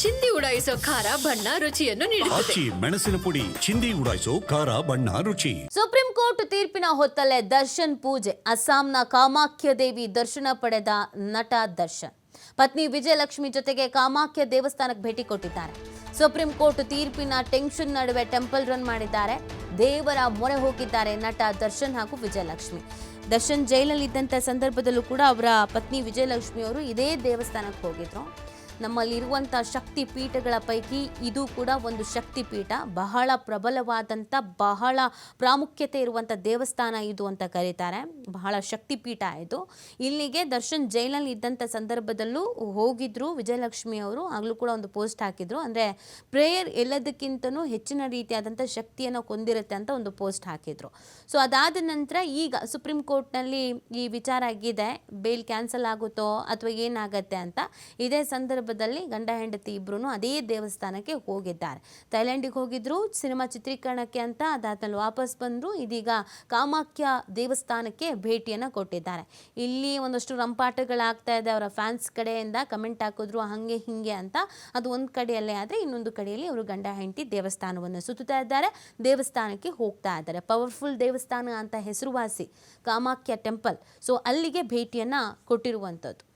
ಚಿಂದಿ ಉಡಾಯಿಸೋ ಖಾರ ಬಣ್ಣ ರುಚಿಯನ್ನು ನೀಡುತ್ತದೆ. ಆಚಿ ಮೆಣಸಿನ ಪುಡಿ ಚಿಂದಿ ಉಡಾಯಿಸೋ ಖಾರ ಬಣ್ಣ ರುಚಿ. ಸುಪ್ರೀಂ ಕೋರ್ಟ್ ತೀರ್ಪಿನ ಹೊತ್ತಲ್ಲೇ ದರ್ಶನ್ ಪೂಜೆ ಅಸ್ಸಾಂನ ಕಾಮಾಖ್ಯ ದೇವಿ ದರ್ಶನ ಪಡೆದ ನಟ ದರ್ಶನ್. ಪತ್ನಿ ವಿಜಯಲಕ್ಷ್ಮಿ ಜೊತೆಗೆ ಕಾಮಾಖ್ಯ ದೇವಸ್ಥಾನಕ್ಕೆ ಭೇಟಿ ಕೊಟ್ಟಿದ್ದಾರೆ. ಸುಪ್ರೀಂ ಕೋರ್ಟ್ ತೀರ್ಪಿನ ಟೆನ್ಷನ್ ನಡುವೆ ಟೆಂಪಲ್ ರನ್ ಮಾಡಿದ್ದಾರೆ. ದೇವರ ಮೊರೆ ಹೋಗಿದ್ದಾರೆ ನಟ ದರ್ಶನ್ ಹಾಗೂ ವಿಜಯಲಕ್ಷ್ಮಿ. ದರ್ಶನ್ ಜೈಲಲ್ಲಿದ್ದಂಥ ಸಂದರ್ಭದಲ್ಲೂ ಕೂಡ ಅವರ ಪತ್ನಿ ವಿಜಯಲಕ್ಷ್ಮಿ ಅವರು ಇದೇ ದೇವಸ್ಥಾನಕ್ಕೆ ಹೋಗಿದ್ರು. ನಮ್ಮಲ್ಲಿರುವಂಥ ಶಕ್ತಿ ಪೀಠಗಳ ಪೈಕಿ ಇದು ಕೂಡ ಒಂದು ಶಕ್ತಿ ಪೀಠ. ಬಹಳ ಪ್ರಬಲವಾದಂಥ, ಬಹಳ ಪ್ರಾಮುಖ್ಯತೆ ಇರುವಂಥ ದೇವಸ್ಥಾನ ಇದು ಅಂತ ಕರೀತಾರೆ. ಬಹಳ ಶಕ್ತಿ ಪೀಠ ಇದು. ಇಲ್ಲಿಗೆ ದರ್ಶನ್ ಜೈಲಲ್ಲಿ ಇದ್ದಂಥ ಸಂದರ್ಭದಲ್ಲೂ ಹೋಗಿದ್ರು, ವಿಜಯಲಕ್ಷ್ಮಿ ಅವರು. ಆಗಲೂ ಕೂಡ ಒಂದು ಪೋಸ್ಟ್ ಹಾಕಿದ್ರು. ಅಂದರೆ ಪ್ರೇಯರ್ ಎಲ್ಲದಕ್ಕಿಂತನೂ ಹೆಚ್ಚಿನ ರೀತಿಯಾದಂಥ ಶಕ್ತಿಯನ್ನು ಹೊಂದಿರುತ್ತೆ ಅಂತ ಒಂದು ಪೋಸ್ಟ್ ಹಾಕಿದ್ರು. ಸೊ ಅದಾದ ನಂತರ ಈಗ ಸುಪ್ರೀಂ ಕೋರ್ಟ್ನಲ್ಲಿ ಈ ವಿಚಾರ ಆಗಿದೆ. ಬೇಲ್ ಕ್ಯಾನ್ಸಲ್ ಆಗುತ್ತೋ ಅಥವಾ ಏನಾಗತ್ತೆ ಅಂತ. ಇದೇ ಸಂದರ್ಭದಲ್ಲಿ ಗಂಡ ಹೆಂಡತಿ ಇಬ್ಬರೂ ಅದೇ ದೇವಸ್ಥಾನಕ್ಕೆ ಹೋಗಿದ್ದಾರೆ. ಥೈಲ್ಯಾಂಡಿಗೆ ಹೋಗಿದ್ರು, ಸಿನಿಮಾ ಚಿತ್ರೀಕರಣಕ್ಕೆ ಅಂತ ಅದಾದ್ಮೇಲೆ ವಾಪಸ್ ಬಂದರು, ಇದೀಗ ಕಾಮಾಖ್ಯ ದೇವಸ್ಥಾನಕ್ಕೆ ಭೇಟಿಯನ್ನು ಕೊಟ್ಟಿದ್ದಾರೆ. ಇಲ್ಲಿ ಒಂದಷ್ಟು ರಂಪಾಟಗಳಾಗ್ತಾ ಇದೆ, ಅವರ ಫ್ಯಾನ್ಸ್ ಕಡೆಯಿಂದ ಕಮೆಂಟ್ ಹಾಕಿದ್ರು, ಹಾಗೆ ಹಿಂಗೆ ಅಂತ. ಅದು ಒಂದು ಕಡೆಯಲ್ಲೇ ಆದರೆ ಇನ್ನೊಂದು ಕಡೆಯಲ್ಲಿ ಅವರು ಗಂಡ ಹೆಂಡತಿ ದೇವಸ್ಥಾನವನ್ನು ಸುತ್ತುತ್ತಾ ಇದ್ದಾರೆ, ದೇವಸ್ಥಾನಕ್ಕೆ ಹೋಗ್ತಾ ಇದ್ದಾರೆ. ಪವರ್ಫುಲ್ ದೇವಸ್ಥಾನ ಅಂತ ಹೆಸರುವಾಸಿ ಕಾಮಾಖ್ಯ ಟೆಂಪಲ್. ಸೊ ಅಲ್ಲಿಗೆ ಭೇಟಿಯನ್ನು ಕೊಟ್ಟಿರುವಂಥದ್ದು